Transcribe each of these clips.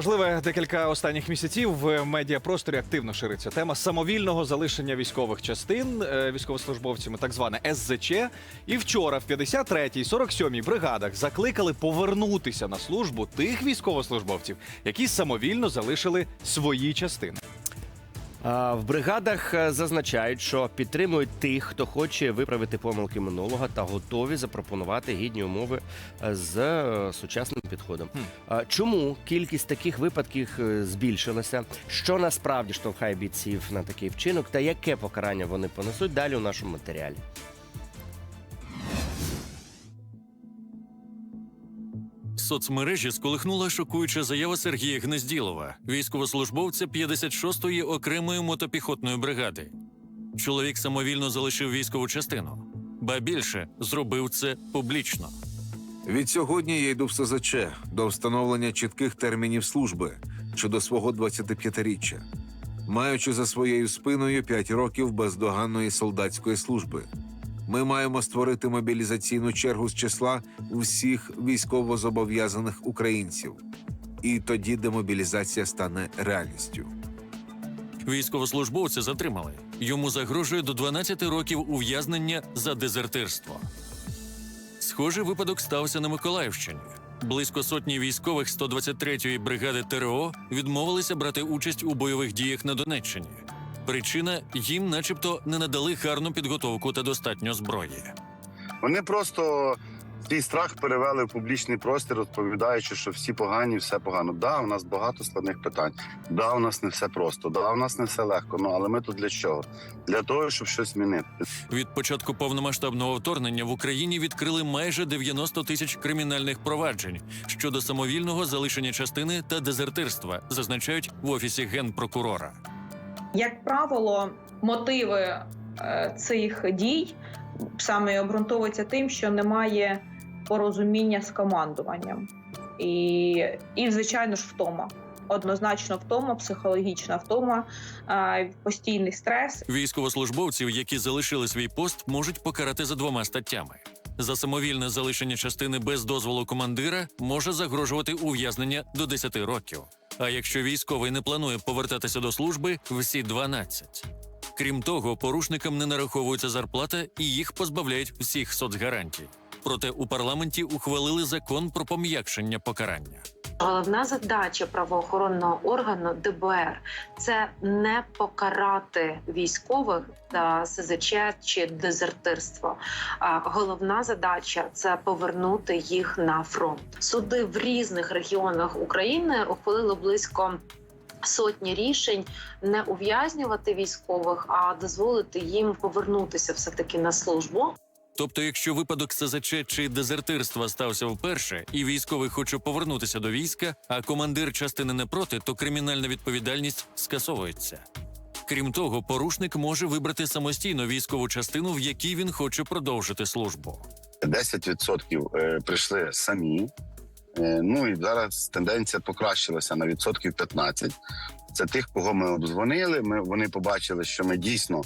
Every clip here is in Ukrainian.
Можливо, декілька останніх місяців в медіапросторі активно шириться тема самовільного залишення військових частин е, військовослужбовцями, так зване СЗЧ. І вчора в 53-й, 47-й бригадах закликали повернутися на службу тих військовослужбовців, які самовільно залишили свої частини. В бригадах е, зазначають, що підтримують тих, хто хоче виправити помилки минулого та готові запропонувати гідні умови е, з е, сучасним підходом. Чому кількість таких випадків збільшилася? Що насправді штовхає бійців на такий вчинок, та яке покарання вони понесуть далі у нашому матеріалі? Соцмережі сколихнула шокуюча заява Сергія Гнезділова, військовослужбовця 56-ї окремої мотопіхотної бригади. Чоловік самовільно залишив військову частину, ба більше зробив це публічно. Від сьогодні я йду в СЗЧ до встановлення чітких термінів служби щодо свого 25-річчя, маючи за своєю спиною 5 років бездоганної солдатської служби. Ми маємо створити мобілізаційну чергу з числа всіх військовозобов'язаних українців. І тоді демобілізація стане реальністю. Військовослужбовця затримали. Йому загрожує до 12 років ув'язнення за дезертирство. Схожий випадок стався на Миколаївщині. Близько сотні військових 123-ї бригади ТРО відмовилися брати участь у бойових діях на Донеччині. Причина їм, начебто, не надали гарну підготовку та достатньо зброї. Вони просто свій страх перевели в публічний простір, розповідаючи, що всі погані, все погано. Да, у нас багато складних питань. Да, у нас не все просто. Да, у нас не все легко. Ну але ми тут для чого? Для того, щоб щось змінити. Від початку повномасштабного вторгнення в Україні відкрили майже 90 тисяч кримінальних проваджень щодо самовільного залишення частини та дезертирства, зазначають в офісі генпрокурора. Як правило, мотиви е, цих дій саме обґрунтовуються тим, що немає порозуміння з командуванням, і, і звичайно ж, втома. Однозначно втома, психологічна втома, е, постійний стрес Військовослужбовців, які залишили свій пост, можуть покарати за двома статтями. За самовільне залишення частини без дозволу командира може загрожувати ув'язнення до 10 років. А якщо військовий не планує повертатися до служби, всі 12. Крім того, порушникам не нараховується зарплата і їх позбавляють всіх соцгарантій. Проте у парламенті ухвалили закон про пом'якшення покарання. Головна задача правоохоронного органу ДБР це не покарати військових та СЗЧ чи дезертирство. А головна задача це повернути їх на фронт. Суди в різних регіонах України ухвалили близько. Сотні рішень не ув'язнювати військових, а дозволити їм повернутися все таки на службу. Тобто, якщо випадок СЗЧ чи дезертирства стався вперше, і військовий хоче повернутися до війська, а командир частини не проти, то кримінальна відповідальність скасовується. Крім того, порушник може вибрати самостійно військову частину, в якій він хоче продовжити службу. 10% е, прийшли самі. Е, Ну і зараз тенденція покращилася на відсотків 15. Це тих, кого ми обдзвонили. Ми вони побачили, що ми дійсно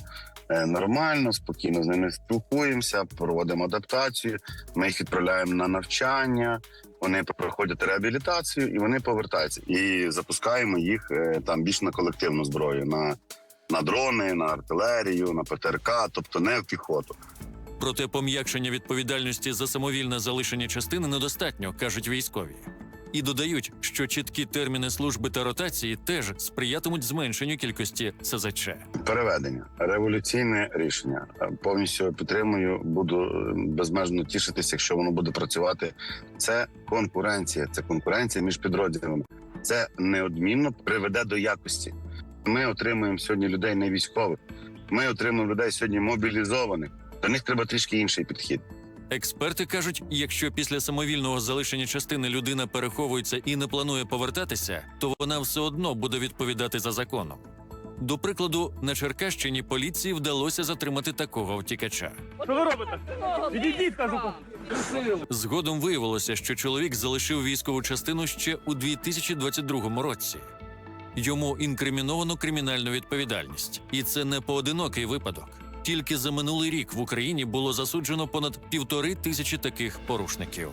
е, нормально, спокійно з ними спілкуємося, проводимо адаптацію. Ми їх відправляємо на навчання. Вони проходять реабілітацію і вони повертаються. І запускаємо їх е, там більш на колективну зброю, на, на дрони, на артилерію, на ПТРК, тобто не в піхоту. Проте пом'якшення відповідальності за самовільне залишення частини недостатньо, кажуть військові. І додають, що чіткі терміни служби та ротації теж сприятимуть зменшенню кількості СЗЧ. Переведення революційне рішення. Повністю підтримую. Буду е, безмежно тішитися, якщо воно буде працювати. Це конкуренція, це конкуренція між підрозділами. Це неодмінно приведе до якості. Ми отримуємо сьогодні людей не військових. Ми отримуємо людей сьогодні мобілізованих. До них треба трішки інший підхід. Експерти кажуть, якщо після самовільного залишення частини людина переховується і не планує повертатися, то вона все одно буде відповідати за законом. До прикладу, на Черкащині поліції вдалося затримати такого втікача. Що ви робите? Відійдіть, кажу. Згодом виявилося, що чоловік залишив військову частину ще у 2022 році. Йому інкриміновано кримінальну відповідальність, і це не поодинокий випадок. Тільки за минулий рік в Україні було засуджено понад півтори тисячі таких порушників.